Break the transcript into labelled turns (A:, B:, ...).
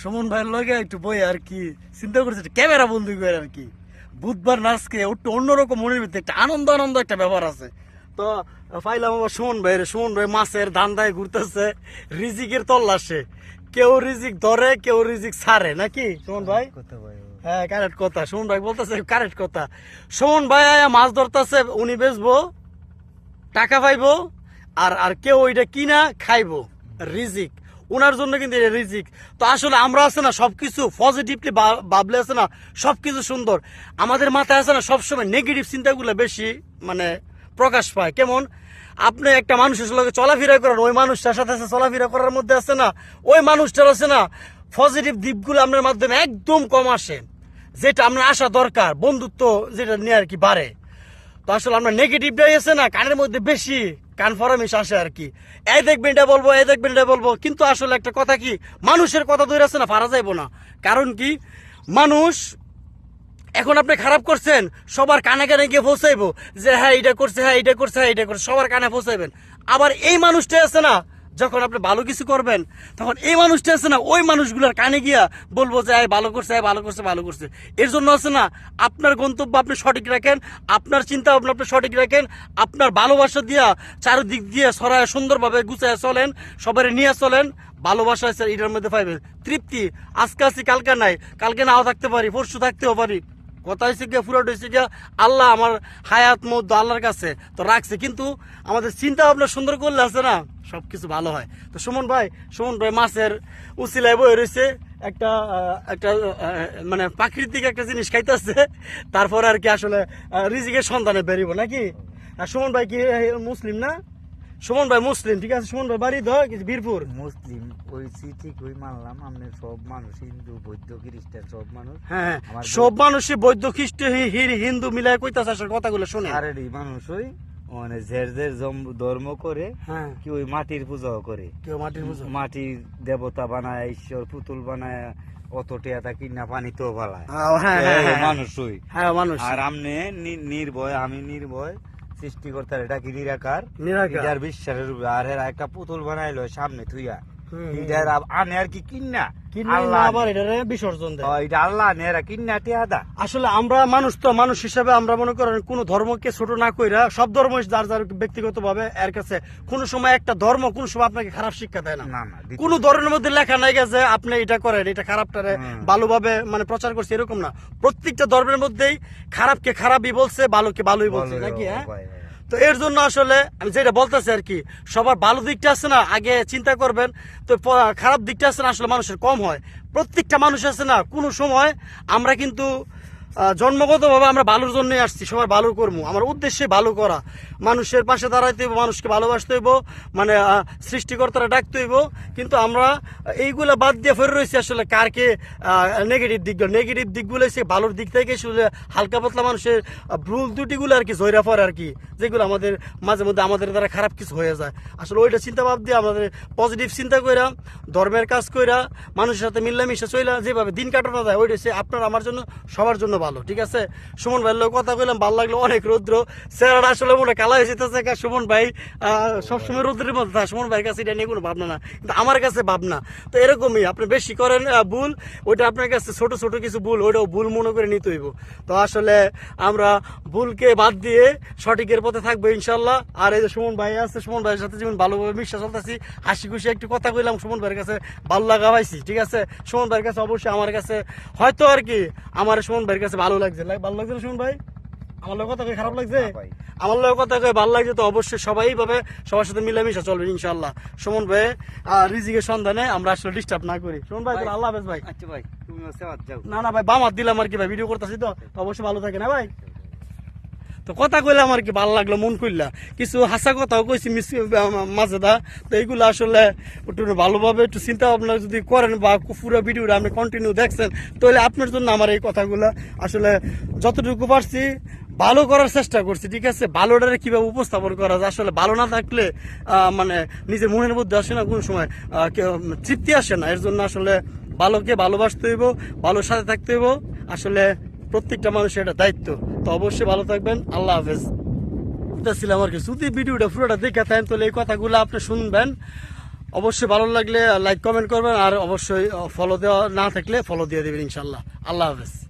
A: সুমন ভাইয়ের লগে একটু বই আর কি চিন্তা করছে ক্যামেরা বন্দি করে আর কি। বুধবার নাচকে একটু অন্যরকম মনের ভিতরে একটা আনন্দ আনন্দ একটা ব্যাপার আছে। তো পাইলাম আবার সুমন ভাইয়ের সুমন ভাই মাছের ধান্দায় ঘুরতেছে রিজিকের তল্লাশে। কেউ রিজিক ধরে কেউ রিজিক ছাড়ে নাকি সুমন ভাই? হ্যাঁ কারেক্ট কথা সুমন ভাই বলতেছে কারেক্ট কথা। সুমন ভাই আয়া মাছ ধরতেছে উনি বেচবো টাকা পাইবো আর আর কেউ ওইটা কিনা খাইবো। রিজিক। ওনার জন্য কিন্তু এটা রিজিক। তো আসলে আমরা আছে না, সবকিছু পজিটিভলি ভাবলে আছে না, সবকিছু সুন্দর। আমাদের মাথায় আছে না, সবসময় নেগেটিভ চিন্তাগুলো বেশি মানে প্রকাশ পায়। কেমন? আপনি একটা মানুষের সঙ্গে চলাফেরা করেন, ওই মানুষটার সাথে চলাফেরা করার মধ্যে আছে না, ওই মানুষটার আছে না পজিটিভ দিকগুলো আপনার মাধ্যমে একদম কম আসে। যেটা আপনার আসা দরকার, বন্ধুত্ব যেটা নিয়ে আর কি বাড়ে। তো আসলে আমরা নেগেটিভটাই আছে না কানের মধ্যে বেশি কান ফরামিশ আসে আর কি। এই দেখবেন এটা বলব, এই দেখবেন এটা বলব, কিন্তু আসলে একটা কথা কি, মানুষের কথা ধরে আছে না, ফারা যাইব না। কারণ কি, মানুষ এখন আপনি খারাপ করছেন, সবার কানে কানে গিয়ে পৌঁছাইবো যে হ্যাঁ এটা করছে হ্যাঁ এটা করছে হ্যাঁ এটা করছে, সবার কানে পৌঁছাইবেন। আবার এই মানুষটা আছে না যখন আপনি ভালো কিছু করবেন, তখন এই মানুষটা আছে না, ওই মানুষগুলোর কানে গিয়া বলব যে, এই ভালো করছে, এই ভালো করছে ভালো করছে। এর জন্য আছে না, আপনার গন্তব্য আপনি সঠিক রাখেন, আপনার চিন্তা ভাবনা আপনি সঠিক রাখেন, আপনার ভালোবাসা দিয়া চারিদিক দিয়ে সরায় সুন্দরভাবে গুছায় চলেন সবাই নিয়ে চলেন, ভালোবাসা আছে এটার মধ্যে পাইবেন তৃপ্তি, আজকে আছি, কালকে নাই, কালকে নাও থাকতে পারি, পরশু থাকতেও পারি। কথা হয়েছে গিয়ে, ফুরাট হয়েছে গিয়া, আল্লাহ আমার হায়াত মধ্য আল্লাহর কাছে তো রাখছে। কিন্তু আমাদের চিন্তা ভাবনা সুন্দর করলে আছে না সব কিছু ভালো হয়। তো সুমন ভাই সুমন ভাই মাছের উচিলায় বয়ে রয়েছে একটা একটা মানে প্রাকৃতিক একটা জিনিস খাইতেছে, তারপর আর কি আসলে রিজিকের সন্ধানে বেরিব, নাকি? আর সুমন ভাই কি মুসলিম না? সুমন ভাই মুসলিম ঠিক আছে? সুমন ভাই বাড়ি ধর বীরপুর?
B: মুসলিম ওই ঠিক ওই মানলাম আমরা সব মানুষ হিন্দু বৌদ্ধ খ্রিস্টান সব মানুষ।
A: হ্যাঁ সব মানুষই বৌদ্ধ খ্রিস্ট হিন্দু মিলায় কইতাছে আসলে কথাগুলো শুনে।
B: আরেরই মানুষ ওই মানে জের জম- ধর্ম করে
A: হ্যাঁ।
B: কি ওই মাটির পূজাও করে।
A: কেউ মাটির বুঝো
B: মাটির দেবতা বানায় ঈশ্বর পুতুল বানায় অত টিয়াটা কিনা ভালায়
A: হ্যাঁ হ্যাঁ হ্যাঁ, হ্যাঁ।
B: মানুষ ওই।
A: হ্যাঁ মানুষ।
B: আর আমনে নির্ভয় আমি নির্ভয় সৃষ্টিকর্তার এটা কি নিরাকার
A: নিরাকার।
B: বিশ্বাসের উপরে আর এরা একটা পুতুল বানাইলো সামনে থুইয়া
A: হুম,
B: আনে আর কি কিন্না?
A: কিনলে
B: আল্লাহ
A: না আবার এটারে বিসর্জন দেয়।
B: এটা আল্লাহ আনে এরা কিন্না টিয়াদা।
A: আসলে আমরা মানুষ তো মানুষ হিসাবে আমরা মনে করেন কোন ধর্মকে ছোট না কইরা সব ধর্ম যার যার ব্যক্তিগত ভাবে এর কাছে কোন সময় একটা ধর্ম কোন সময় আপনাকে খারাপ শিক্ষা দেয় না। কোন ধর্মের মধ্যে লেখা নাই গেছে আপনি এটা করেন এটা খারাপটারে। ভালোভাবে মানে প্রচার করছে এরকম না। প্রত্যেকটা ধর্মের মধ্যেই খারাপকে খারাপই বলছে ভালোকে ভালোই বলছে নাকি হ্যাঁ। তো এর জন্য আসলে আমি যেটা বলতেছি আর কি, সবার ভালো দিকটা আছে না, আগে চিন্তা করবেন, তো খারাপ দিকটা আছে না, আসলে মানুষের কম হয়। প্রত্যেকটা মানুষ আছে না, কোনো সময় আমরা কিন্তু জন্মগতভাবে আমরা ভালোর জন্যই আসছি, সবার ভালো করব আমার উদ্দেশ্যে ভালো করা। মানুষের পাশে দাঁড়াইতে হইব, মানুষকে ভালোবাসতে হইব মানে সৃষ্টিকর্তারা ডাকতে হইব। কিন্তু আমরা এইগুলা বাদ দিয়ে ফেরে রয়েছি আসলে কারকে নেগেটিভ দিকগুলো নেগেটিভ দিকগুলো সে ভালোর দিক থেকে শুধু হালকা পাতলা মানুষের ভুল দুটিগুলো আর কি জয়রা পড়ে আর কি। যেগুলো আমাদের মাঝে মধ্যে আমাদের দ্বারা খারাপ কিছু হয়ে যায়। আসলে ওইটা চিন্তা ভাব দিয়ে আমাদের পজিটিভ চিন্তা কইরা, ধর্মের কাজ কইরা, মানুষের সাথে মিল্লামিশা চইলা যেভাবে দিন কাটানো যায়, ওইটা সে আপনার, আমার জন্য, সবার জন্য ভালো, ঠিক আছে? সুমন ভাইয়ের লোক কথা কইলাম, ভালো লাগল অনেক রৌদ্র। চেহারাটা আসলে মনে কালা হয়ে যেতেছে সুমন ভাই। সবসময় রৌদ্রের মধ্যে থাকে, সুমন ভাইয়ের কাছে এটা নিয়ে কোনো ভাবনা না, কিন্তু আমার কাছে ভাবনা। তো এরকমই, আপনি বেশি করেন ভুল, ওইটা আপনার কাছে ছোট ছোট কিছু ভুল, ওইটাও ভুল মনে করে নিতে হইব। তো আসলে আমরা ভুলকে বাদ দিয়ে সঠিকের পথে থাকব ইনশাল্লাহ আর এই যে সুমন ভাই আছে, সুমন ভাইয়ের সাথে যেমন ভালোভাবে মিশা চলতেছি হাসি খুশি একটু কথা কইলাম সুমন ভাইয়ের কাছে, ভালো লাগা পাইছি, ঠিক আছে? সুমন ভাইয়ের কাছে অবশ্যই আমার কাছে, হয়তো আর কি, আমার সুমন ভাইয়ের কাছে ভালো লাগছে। ভালো লাগছে শুন ভাই? আমার লোক কথা খারাপ লাগছে?
B: ভাই।
A: আমার লোক কথা ভালো লাগছে তো অবশ্যই সবাই ভাবে সবার সাথে মিলামিশা চলবে ইনশাল্লাহ সুমন ভাই আর রিজিকের সন্ধানে আমরা আসলে ডিস্টার্ব না করি। সুমন ভাই আল্লাহ হাফেজ ভাই।
B: আচ্ছা ভাই তুমি
A: না না ভাই বামাত দিলাম আর কি ভাই ভিডিও করতেছি তো অবশ্যই ভালো থাকে না ভাই? তো কথা কইলাম আর কি ভালো লাগল, মন কইলা? কিছু হাসা কথাও কইছি, মিস, মাঝে দা। তো এইগুলো আসলে একটু ভালোভাবে একটু চিন্তা ভাবনা যদি করেন বা পুরো ভিডিওটা আপনি কন্টিনিউ দেখছেন, তাহলে আপনার জন্য আমার এই কথাগুলো আসলে যতটুকু পারছি ভালো করার চেষ্টা করছি, ঠিক আছে? ভালোটারে কীভাবে উপস্থাপন করা যায়? আসলে ভালো না থাকলে মানে নিজের মনের মধ্যে আসে না কোনো সময় তৃপ্তি আসে না। এর জন্য আসলে ভালোকে ভালোবাসতে হইব, ভালোর সাথে থাকতে হইব। আসলে প্রত্যেকটা মানুষের একটা দায়িত্ব। তো অবশ্যই ভালো থাকবেন। আল্লাহ হাফেজ। ছিলাম আর কি। যদি ভিডিওটা পুরোটা দেখে থাকেন, তাহলে এই কথাগুলো আপনি শুনবেন। অবশ্যই ভালো লাগলে লাইক, কমেন্ট করবেন। আর অবশ্যই ফলো দেওয়া না থাকলে ফলো দিয়ে দেবেন ইনশাল্লাহ আল্লাহ হাফেজ।